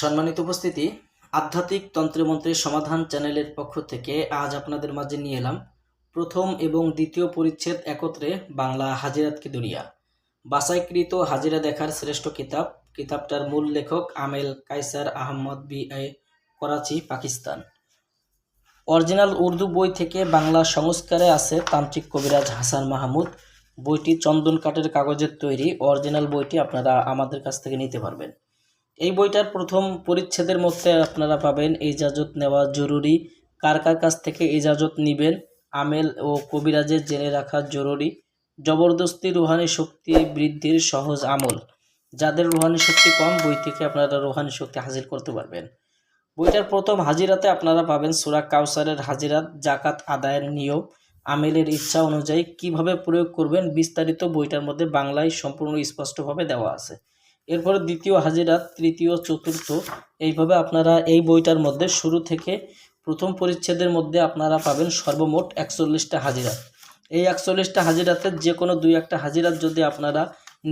সম্মানিত উপস্থিতি, আধ্যাত্মিক তন্ত্রমন্ত্রের সমাধান চ্যানেলের পক্ষ থেকে আজ আপনাদের মাঝে নিয়ে এলাম প্রথম এবং দ্বিতীয় পরিচ্ছেদ একত্রে বাংলা হাজিরাত কি দুনিয়া। বাছাইকৃত হাজিরা দেখার শ্রেষ্ঠ কিতাব, কিতাবটার মূল লেখক Amel Kaiser Ahmad B A Karachi, Pakistan. Original Urdu বই থেকে বাংলা সংস্কারে আছে তান্ত্রিক কবিরাজ হাসান মাহমুদ। বইটি চন্দন কাঠের কাগজের তৈরি, অরিজিনাল বইটি আপনারা আমাদের কাছ থেকে নিতে পারবেন। এই বইটার প্রথম পরিচ্ছেদের মধ্যে আপনারা পাবেন ইজাজত নেওয়া জরুরি। কার কার কাছ থেকে ইজাজত নেবেন? আমেল ও কবিরাজের জেনে রাখা জরুরি। জবরদস্তি রুহানি শক্তি বৃদ্ধির সহজ আমল। যাদের রুহানি শক্তি কম, বই থেকে আপনারা রুহানি শক্তি হাজির করতে পারবেন। বইটার প্রথম হাজিরাতে আপনারা পাবেন সুরা কাউসারের হাজিরাত জাকাত আদায়ের নিয়ম, আমেলের ইচ্ছা অনুযায়ী কীভাবে প্রয়োগ করবেন বিস্তারিত বইটার মধ্যে বাংলায় সম্পূর্ণ স্পষ্টভাবে দেওয়া আছে। এরপরে দ্বিতীয় হাজিরাত তৃতীয়, চতুর্থ, এইভাবে আপনারা এই বইটার মধ্যে শুরু থেকে প্রথম পরিচ্ছেদের মধ্যে আপনারা পাবেন সর্বমোট একচল্লিশটা হাজিরাত এই একচল্লিশটা হাজিরাতের যে কোনো দুই একটা হাজিরাত যদি আপনারা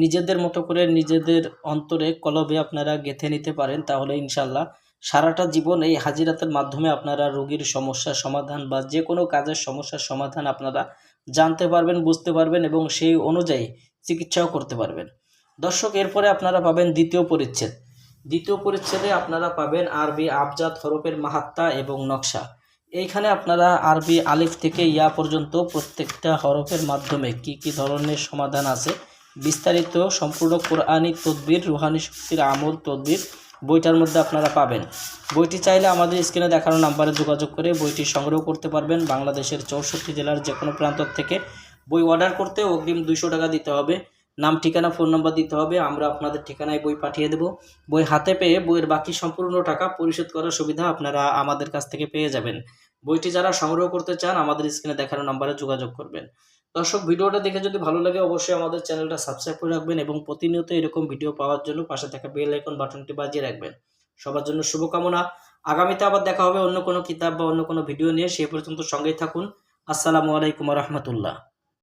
নিজেদের মতো করে নিজেদের অন্তরে, কলবে আপনারা গেঁথে নিতে পারেন, তাহলে ইনশাল্লাহ সারাটা জীবন এই হাজিরাতের মাধ্যমে আপনারা রোগীর সমস্যার সমাধান বা যে কোনো কাজের সমস্যার সমাধান আপনারা জানতে পারবেন, বুঝতে পারবেন এবং সেই অনুযায়ী চিকিৎসাও করতে পারবেন। দর্শক, এরপরে আপনারা পাবেন দ্বিতীয় পরিচ্ছেদ। দ্বিতীয় পরিচ্ছেদে আপনারা পাবেন আরবি আবজাদ হরফের মাহাত্তা এবং নকশা। এইখানে আপনারা আরবি আলিফ থেকে ইয়া পর্যন্ত প্রত্যেকটা হরফের মাধ্যমে কি কি ধরনের সমাধান আছে, বিস্তারিত সম্পূর্ণ কোরআনী তদবির, রুহানি শক্তির আমল তদবির বইটার মধ্যে আপনারা পাবেন। বইটি চাইলে আমাদের স্ক্রিনে দেখানো নাম্বারে যোগাযোগ করে বইটি সংগ্রহ করতে পারবেন। বাংলাদেশের চৌষট্টি জেলার যে কোনো প্রান্ত থেকে বই অর্ডার করতে অগ্রিম দুইশো টাকা দিতে হবে। নাম, ঠিকানা, ফোন নাম্বার দিতে হবে। আমরা আপনাদের ঠিকানায় বই পাঠিয়ে দেব। বই হাতে পেয়ে বইয়ের বাকি সম্পূর্ণ টাকা পরিশোধ করার সুবিধা আপনারা আমাদের কাছ থেকে পেয়ে যাবেন। বইটি যারা সংগ্রহ করতে চান, আমাদের স্ক্রিনে দেখানো নাম্বারে যোগাযোগ করবেন। দর্শক, ভিডিওটা দেখে যদি ভালো লাগে, অবশ্যই আমাদের চ্যানেলটা সাবস্ক্রাইব করে রাখবেন এবং প্রতিনিয়ত এরকম ভিডিও পাওয়ার জন্য পাশে থাকা বেল আইকন বাটনটি বাজিয়ে রাখবেন। সবার জন্য শুভকামনা। আগামীতে আবার দেখা হবে অন্য কোনো কিতাব বা অন্য কোনো ভিডিও নিয়ে। সেই পর্যন্ত সঙ্গেই থাকুন। আসসালামু আলাইকুম রহমতুল্লাহ।